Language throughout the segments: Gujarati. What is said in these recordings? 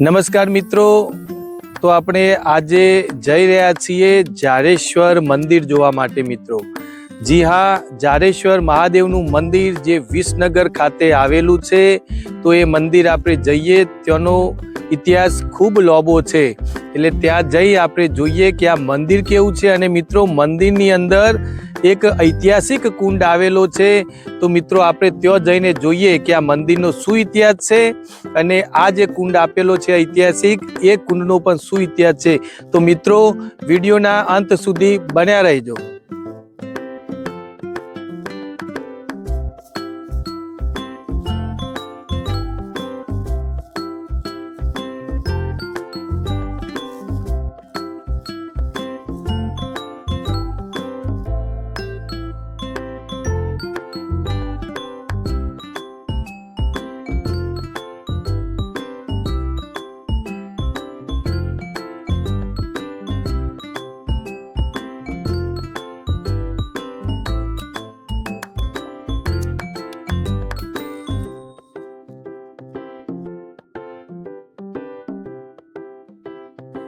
નમસ્કાર મિત્રો. તો આપણે આજે જઈ રહ્યા છીએ જારેશ્વર મંદિર જોવા માટે મિત્રો. જી હા, જારેશ્વર મહાદેવનું મંદિર જે વિસનગર ખાતે આવેલું છે, તો એ મંદિર આપણે જઈએ, ત્યાંનો ઇતિહાસ ખૂબ લોબો છે. એટલે ત્યાં જઈ આપણે જોઈએ કે આ મંદિર કેવું છે. અને મિત્રો, મંદિરની અંદર એક ઐતિહાસિક કુંડ આવેલો છે. તો મિત્રો, આપણે ત્યાં જઈને જોઈએ કે આ મંદિરનો શું ઇતિહાસ છે અને આ જે કુંડ આપેલો છે ઐતિહાસિક, એ કુંડનો પણ શું ઇતિહાસ છે. તો મિત્રો, વિડીયોના અંત સુધી બન્યા રહેજો.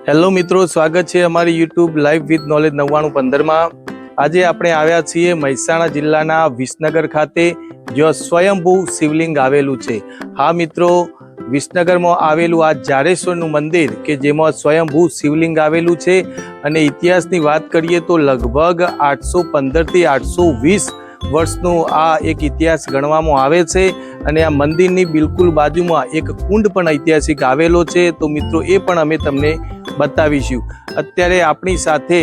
હેલો મિત્રો, સ્વાગત છે અમારી યુટ્યુબ લાઈવ વિથ નોલેજ નવ્વાણું પંદરમાં. આજે આપણે આવ્યા છીએ મહેસાણા જિલ્લાના વિસનગર ખાતે, જ્યાં સ્વયંભૂ શિવલિંગ આવેલું છે. હા મિત્રો, વિસનગરમાં આવેલું આ જાડેશ્વરનું મંદિર, કે જેમાં સ્વયંભૂ શિવલિંગ આવેલું છે. અને ઇતિહાસની વાત કરીએ તો લગભગ આઠસો પંદરથી આઠસો વીસ વર્ષનું આ એક ઇતિહાસ ગણવામાં આવે છે. અને આ મંદિરની બિલકુલ બાજુમાં એક કુંડ પણ ઐતિહાસિક આવેલો છે. તો મિત્રો, એ પણ અમે તમને બતાવીશું. અત્યારે આપણી સાથે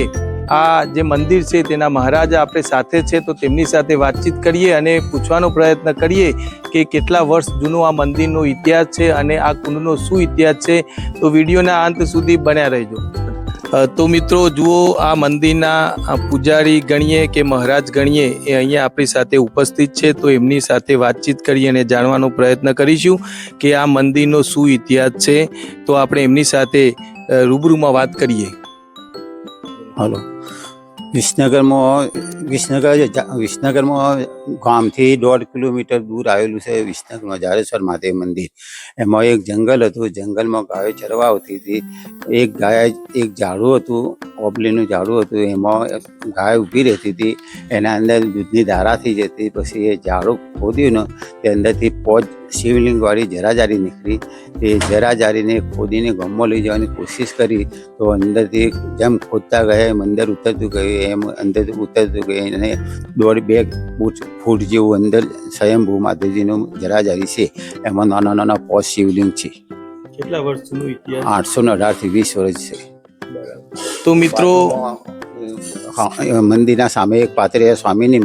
આ જે મંદિર છે, તેના મહારાજા આપણે સાથે છે, તો તેમની સાથે વાતચીત કરીએ અને પૂછવાનો પ્રયત્ન કરીએ કે કેટલા વર્ષ જૂનો આ મંદિરનો ઇતિહાસ છે અને આ કુંડનો શું ઇતિહાસ છે, તો વિડીયોના અંત સુધી બન્યા રહેજો. તો મિત્રો, જુઓ, આ મંદિરના પૂજારી ગણીએ કે મહારાજ ગણીએ, એ અહીંયા આપણી સાથે ઉપસ્થિત છે, તો એમની સાથે વાતચીત કરી અને જાણવાનો પ્રયત્ન કરીશું કે આ મંદિરનો શું ઇતિહાસ છે. તો આપણે એમની સાથે રૂબરૂમાં વાત કરીએ. હાલો. વિસનગરમાં વિસનગર વિસનગરમાં ગામથી દોઢ કિલોમીટર દૂર આવેલું છે વિસનગરમાં જાડેશ્વર મહાદેવ મંદિર. એમાં એક જંગલ હતું. જંગલમાં ગાયો ચરવા આવતી હતી. એક ગાય, એક ઝાડું હતું. ઓબલીનું ઝાડું હતું. એમાં ગાય ઊભી રહેતી હતી. એના અંદર દૂધની ધારાથી જતી. પછી એ ઝાડું ખોદ્યું ને તે અંદરથી પોચ શિવલિંગવાળી જરાજારી નીકળી. તે જરાજારીને ખોદીને ગમો લઈ જવાની કોશિશ કરી. તો અંદરથી જેમ ખોદતા ગયા, એમ અંદર ઉતરતું ગયું, એમ અંદર ઉતરતું ગયું. અને દોઢ બે ફૂટ ફૂટ જેવું અંદર સ્વયંભૂ માતાજીનું જરાજારી છે. એમાં નાના નાના પોસ શિવલિંગ છે. કેટલા વર્ષનો ઇતિહાસ? આઠસો ને અઢારથી વીસ વર્ષ છે. તો મિત્રો મંદિરના સામે એક પાત્રે સ્વામીની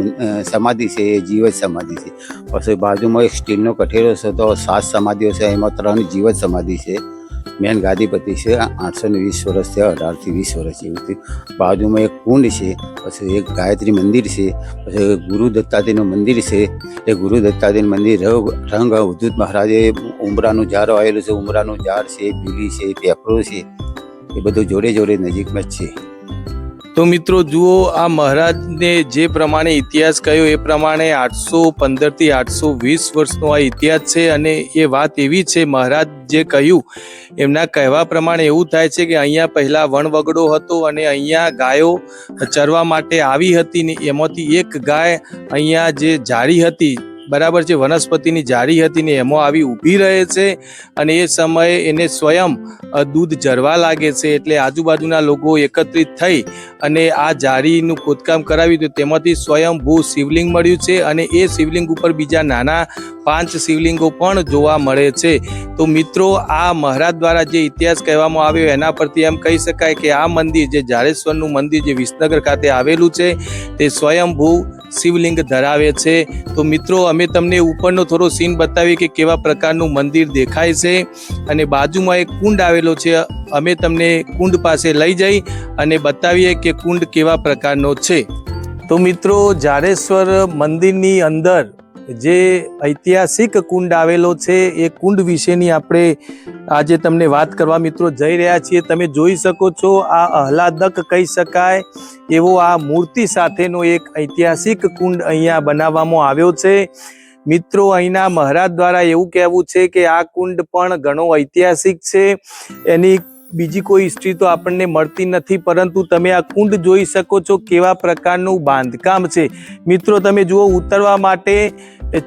સમાધિ છે એ જીવત સમાધિ છે. પછી બાજુમાં એક સ્ટીલનો કઠેરો છે તો સાત સમાધિઓ છે એમાં ત્રણ જીવત સમાધિ છે. મેન ગાદીપતિ છે. આઠસો ને વીસ વર્ષ છે અઢારથી વીસ વર્ષ જેવું થયું. બાજુમાં એક કુંડ છે, પછી એક ગાયત્રી મંદિર છે, પછી ગુરુ દત્તાત્રેયનું મંદિર છે. એ ગુરુ દત્તાત્રેય મંદિર રંગ અવધૂત મહારાજે ઉમરાનું ઝાડ આવેલું છે. ઉમરાનું ઝાડ છે, પીલી છે, પેપરો છે. એ બધું જોડે જોડે નજીકમાં જ છે. તો મિત્રો જુઓ, આ મહારાજને જે પ્રમાણે ઇતિહાસ કહ્યો, એ પ્રમાણે આઠસો પંદરથી આઠસો વીસ વર્ષનો આ ઇતિહાસ છે અને એ વાત એવી છે, મહારાજ જે કહ્યું, એમના કહેવા પ્રમાણે એવું થાય છે કે અહીંયા પહેલાં વણવગડો હતો અને અહીંયા ગાયો ચરવા માટે આવી હતી ને એમાંથી એક ગાય અહીંયા જે જાળી હતી બરાબર છે, વનસ્પતિની જાળી હતી ને એમાં આવી ઊભી રહે છે અને એ સમયે એને સ્વયં દૂધ જરવા લાગે છે એટલે આજુબાજુના લોકો એકત્રિત થઈ અને આ જાળીનું ખોદકામ કરાવ્યું તો તેમાંથી સ્વયંભૂ શિવલિંગ મળ્યું છે અને એ શિવલિંગ ઉપર બીજા નાના પાંચ શિવલિંગો પણ જોવા મળે છે. તો મિત્રો, આ મહારાજ દ્વારા જે ઇતિહાસ કહેવામાં આવ્યો એના પરથી એમ કહી શકાય કે આ મંદિર જે જાડેશ્વરનું મંદિર જે વિસનગર ખાતે આવેલું છે, તે સ્વયંભૂ શિવલિંગ ધરાવે છે. તો મિત્રો, અમે તમને ઉપરનો થોડો સીન બતાવીએ કે કેવા પ્રકારનું મંદિર દેખાય છે. અને બાજુમાં એક કુંડ આવેલો છે. અમે તમને કુંડ પાસે લઈ જઈ અને બતાવીએ કે કુંડ કેવા પ્રકારનો છે. તો મિત્રો, જાડેશ્વર મંદિરની અંદર જે ઐતિહાસિક કુંડ આવેલો છે, એ કુંડ વિશેની આપણે આજે તમને વાત કરવા મિત્રો જઈ રહ્યા છીએ. તમે જોઈ શકો છો, આ આહલાદક કહી શકાય, એવો આ મૂર્તિ સાથેનો એક ઐતિહાસિક કુંડ અહીંયા બનાવવામાં આવ્યો છે. મિત્રો, અહીંના મહારાજ દ્વારા એવું કહેવું છે કે આ કુંડ પણ ઘણો ઐતિહાસિક છે. એની બીજી કોઈ હિસ્ટ્રી તો આપણને મળતી નથી, પરંતુ તમે આ કુંડ જોઈ શકો છો કેવા પ્રકારનું બાંધકામ છે. મિત્રો, તમે જુઓ, ઉતરવા માટે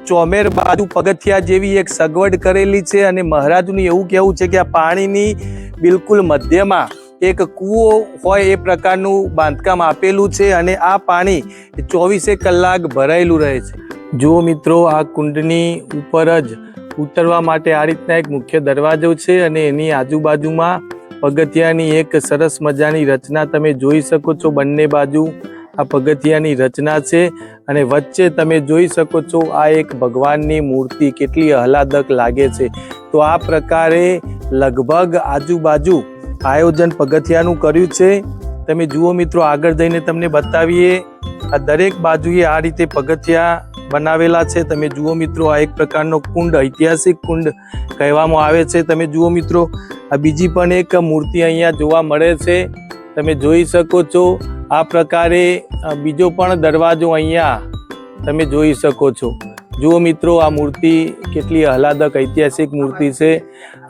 ચોમેર બાજુ પગથિયા જેવી એક સગવડ કરેલી છે અને મહારાજનું એવું કહેવું છે કે આ પાણીની બિલકુલ મધ્યમાં એક કૂવો હોય એ પ્રકારનું બાંધકામ આપેલું છે અને આ પાણી ચોવીસે કલાક ભરાયેલું રહે છે. જુઓ મિત્રો, આ કુંડની ઉપર જ ઉતરવા માટે આ રીતના એક મુખ્ય દરવાજો છે અને એની આજુબાજુમાં પગથિયાની એક સરસ મજાની રચના તમે જોઈ શકો છો બંને બાજુ. આ પગથિયાની રચના છે અને વચ્ચે તમે જોઈ શકો છો આ એક ભગવાનની મૂર્તિ કેટલી આહલાદક લાગે છે. તો આ પ્રકારે લગભગ આજુબાજુ આયોજન પગથિયાનું કર્યું છે. તમે જુઓ મિત્રો આગળ જઈને તમને બતાવીએ. આ દરેક બાજુએ આ રીતે પગથિયા બનાવેલા છે. તમે જુઓ મિત્રો, આ એક પ્રકારનો કુંડ, ઐતિહાસિક કુંડ કહેવામાં આવે છે. તમે જુઓ મિત્રો, આ બીજી પણ એક મૂર્તિ અહીંયા જોવા મળે છે. તમે જોઈ શકો છો, આ પ્રકારે બીજો પણ દરવાજો અહીંયા તમે જોઈ શકો છો. જુઓ મિત્રો, આ મૂર્તિ કેટલી આહલાદક, ઐતિહાસિક મૂર્તિ છે.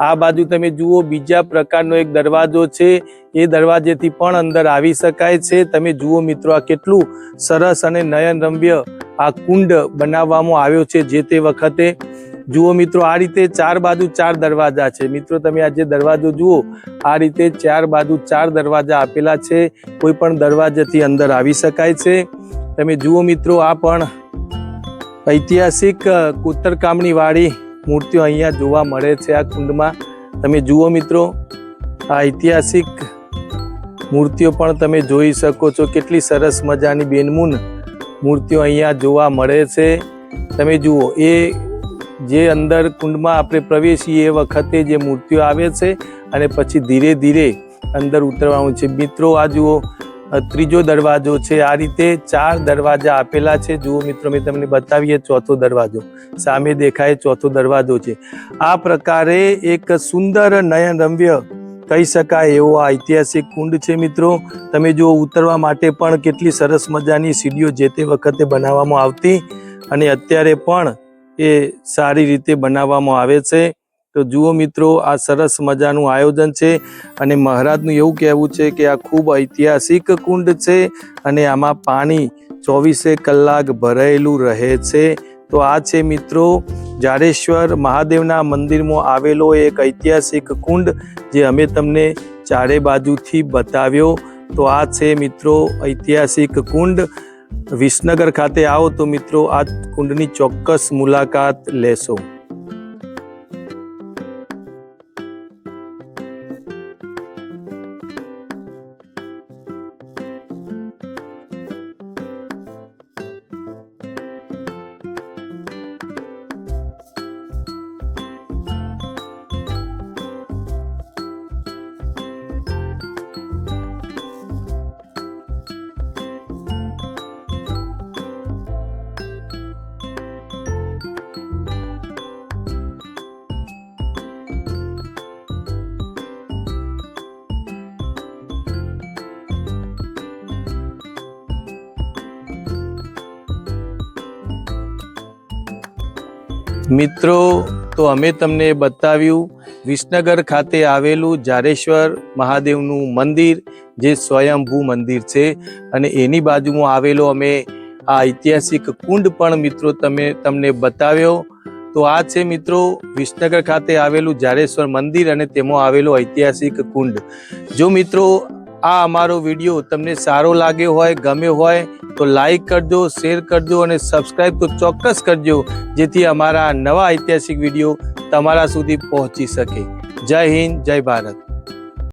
આ બાજુ તમે જુઓ, બીજા પ્રકારનો એક દરવાજો છે. એ દરવાજેથી પણ અંદર આવી શકાય છે. તમે જુઓ મિત્રો, આ કેટલું સરસ અને નયનરમ્ય આ કુંડ બનાવવામાં આવ્યો છે જે તે વખતે જુઓ મિત્રો આ રીતે ચાર બાજુ ચાર દરવાજા છે. મિત્રો તમે આ જે દરવાજો જુઓ આ રીતે ચાર બાજુ ચાર દરવાજા આપેલા છે. કોઈ પણ દરવાજાથી અંદર આવી શકાય છે. તમે જુઓ મિત્રો આ પણ ઐતિહાસિક અ, વાળી મૂર્તિઓ અહીંયા જોવા મળે છે આ કુંડમાં. તમે જુઓ મિત્રો આ ઐતિહાસિક મૂર્તિઓ પણ તમે જોઈ શકો છો. કેટલી સરસ મજાની બેનમૂન મૂર્તિઓ અહીંયા જોવા મળે છે. તમે જુઓ, એ જે અંદર કુંડમાં આપણે પ્રવેશીએ એ વખતે જે મૂર્તિઓ આવે છે અને પછી ધીરે ધીરે અંદર ઉતરવાનું છે. મિત્રો, આ જુઓ ત્રીજો દરવાજો છે. આ રીતે ચાર દરવાજા આપેલા છે. જુઓ મિત્રો, મેં તમને બતાવીએ ચોથો દરવાજો. સામે દેખાય ચોથો દરવાજો છે. આ પ્રકારે એક સુંદર નયનરમ્ય કહી શકાય એવો આ ઐતિહાસિક કુંડ છે મિત્રો. તમે જો ઉતરવા માટે પણ કેટલી સરસ મજાની સીડીઓ જે તે વખતે બનાવવામાં આવતી અને અત્યારે પણ એ સારી રીતે બનાવવામાં આવે છે. તો જુઓ મિત્રો, આ સરસ મજાનું આયોજન છે અને મહારાજનું એવું કહેવું છે કે આ ખૂબ ઐતિહાસિક કુંડ છે અને આમાં પાણી ચોવીસે કલાક ભરાયેલું રહે છે. તો આ છે મિત્રો જાડેશ્વર મહાદેવના મંદિરમાં આવેલો એક ઐતિહાસિક કુંડ જે અમે તમને ચારે બાજુથી બતાવ્યો. તો આ છે મિત્રો ઐતિહાસિક કુંડ. વિસનગર ખાતે આવો તો મિત્રો આ કુંડની ચોક્કસ મુલાકાત લેશો. મિત્રો, તો અમે તમને બતાવ્યું, વિસનગર ખાતે આવેલું જારેશ્વર મહાદેવનું મંદિર, જે સ્વયંભૂ મંદિર છે. અને એની બાજુમાં આવેલો અમે આ ઐતિહાસિક કુંડ પણ મિત્રો તમે, તમને બતાવ્યો. તો આ છે મિત્રો, વિસનગર ખાતે આવેલું જારેશ્વર મંદિર અને તેમાં આવેલો ઐતિહાસિક કુંડ. જો મિત્રો આ અમારો વીડિયો તમને સારો લાગ્યો હોય ગમ્યો હોય, તો લાઈક કરજો શેર કરજો અને સબસ્ક્રાઈબ તો ચોક્કસ કરજો, જેથી અમારા નવા ઐતિહાસિક વીડિયો તમારા સુધી પહોંચી શકે. જય હિન્દ, જય ભારત.